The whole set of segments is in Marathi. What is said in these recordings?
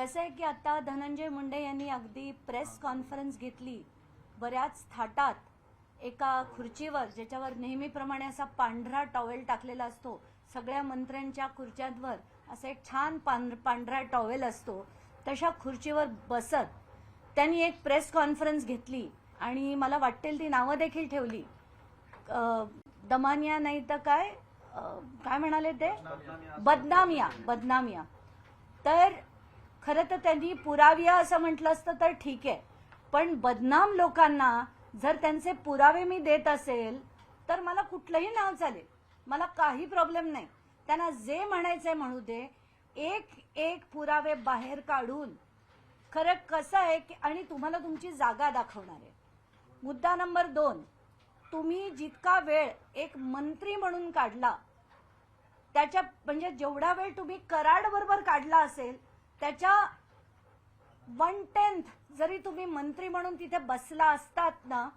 कसं आहे की आता धनंजय मुंडे यांनी अगदी प्रेस कॉन्फरन्स घेतली. बऱ्याच थाटात. एका खुर्चीवर ज्याच्यावर नेहमीप्रमाणे असा पांढरा टॉवेल टाकलेला असतो. सगळ्या मंत्र्यांच्या खुर्च्यांवर असा एक छान पांढ पांढरा टॉवेल असतो. तशा खुर्चीवर बसत त्यांनी एक प्रेस कॉन्फरन्स घेतली आणि मला वाटेल ती नावं देखील ठेवली. दमानिया नाही तर काय? काय म्हणाले ते? बदनामिया. बदनामिया. तर खरं तर त्यांनी पुराविया असं म्हटलं असतं तर ठीक आहे. पण बदनाम लोकांना जर त्यांचे पुरावे मी देत असेल तर मला कुठलंही नाव चालेल. मला काही प्रॉब्लेम नाही. त्यांना जे म्हणायचंय म्हणू दे. एक एक पुरावे बाहेर काढून खरं कसं आहे की आणि तुम्हाला तुमची जागा दाखवणार आहे. मुद्दा नंबर दोन तुम्ही जितका वेळ एक मंत्री म्हणून काढला त्याच्या म्हणजे जेवढा वेळ तुम्ही कराड बरोबर काढला असेल त्याच्या वन टेन्थ जरी तुम्ही मंत्री म्हणून तिथे बसला असतात ना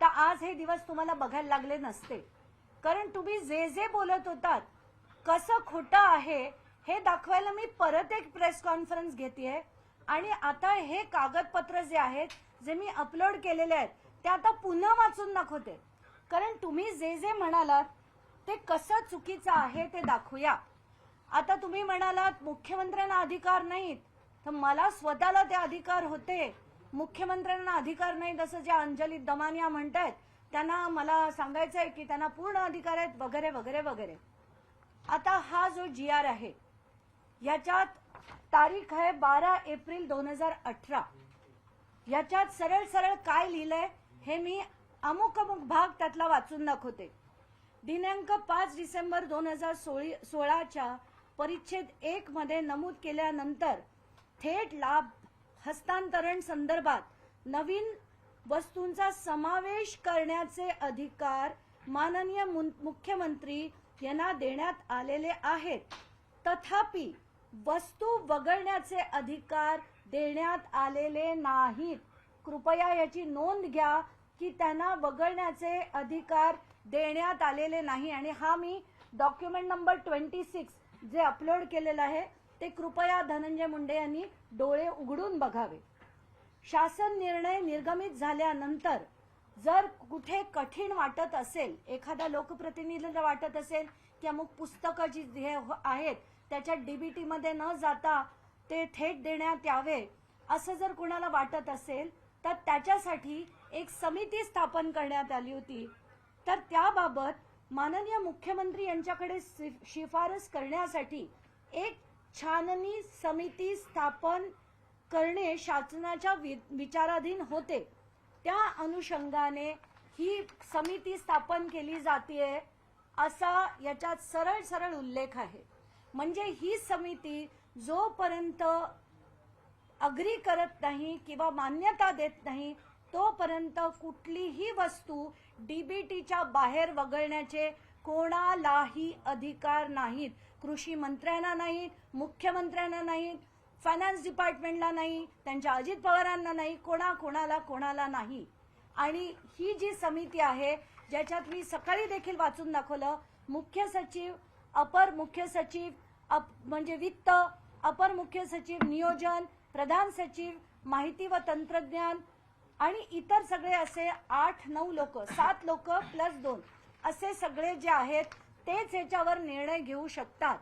तर आज हे दिवस तुम्हाला बघायला लागले नसते. कारण तुम्ही जे जे बोलत होतात कसं खोटं आहे हे दाखवायला मी परत एक प्रेस कॉन्फरन्स घेते आणि आता हे कागदपत्र जे आहेत जे मी अपलोड केलेले आहेत ते आता पुन्हा वाचून दाखवते. कारण तुम्ही जे जे म्हणालात ते कसं चुकीचं आहे ते दाखवूया. आता तुम्ही म्हणालात मुख्यमंत्र्यांना अधिकार नाहीत. तर मला स्वतःला ते अधिकार होते. मुख्यमंत्र्यांना अधिकार नाहीत असं जे अंजली दमानिया म्हणतायत त्यांना मला सांगायचं आहे की त्यांना पूर्ण अधिकार आहेत वगैरे वगैरे वगैरे. आता हा जो जी आर आहे याच्यात तारीख आहे बारा एप्रिल दोन हजार अठरा. याच्यात सरळ सरळ काय लिहिलंय हे मी अमुक अमुक भाग त्यातला वाचून दाखवते. दिनांक पाच डिसेंबर दोन हजार सोळी सोळाच्या परिच्छेद एक मध्ये नमूद केल्यानंतर थेट लाभ हस्तांतरण संदर्भात नवीन वस्तूंचा समावेश करण्याचे अधिकार माननीय मुख्यमंत्री यांना देण्यात आलेले आहेत. तथापि वस्तू वगळण्याचे अधिकार देण्यात आलेले नाहीत. कृपया याची नोंद घ्या की त्यांना वगळण्याचे अधिकार देण्यात आलेले नाही. आणि हा मी डॉक्युमेंट नंबर ट्वेंटी सिक्स जे अपलोड केलेलं आहे ते कृपया धनंजय मुंडे यांनी डोळे उघडून बघावे. शासन निर्णय निर्गमित झाल्यानंतर जर कुठे कठीण वाटत असेल एखाद्या लोकप्रतिनिधीला वाटत असेल की अमुक पुस्तकं जी हे हो आहेत त्याच्या डीबीटी मध्ये न जाता ते थेट देण्यात यावे असं जर कुणाला वाटत असेल तर त्याच्यासाठी एक समिती स्थापन करण्यात आली होती. तर त्याबाबत माननीय मुख्यमंत्री यांच्याकडे शिफारस करण्यासाठी एक छाननी समिती स्थापन करणे शासनाच्या वि- विचाराधीन होते. त्या अनुषंगाने ही समिती स्थापन केली जाते असा याच्यात सरळ सरळ उल्लेख आहे. म्हणजे ही समिती जोपर्यंत अग्री करत नाही किंवा मान्यता देत नाही तोपर्यंत कुठलीही वस्तू डीबीटीच्या बाहेर वगळण्याचे कोणालाही अधिकार नाहीत. कृषी मंत्र्यांना नाहीत मुख्यमंत्र्यांना नाहीत फायनान्स डिपार्टमेंटला नाही त्यांच्या अजित पवारांना नाही कोणा कोणाला कोणाला नाही. आणि ही जी समिती आहे ज्याच्यात मी सकाळी देखील वाचून दाखवलं मुख्य सचिव अपर मुख्य सचिव अप म्हणजे वित्त अपर मुख्य सचिव नियोजन प्रधान सचिव माहिती व तंत्रज्ञान आणि इतर सगळे असे आठ नऊ लोक सात लोक प्लस दोन असे सगळे जे आहेत तेच याच्यावर निर्णय घेऊ शकतात.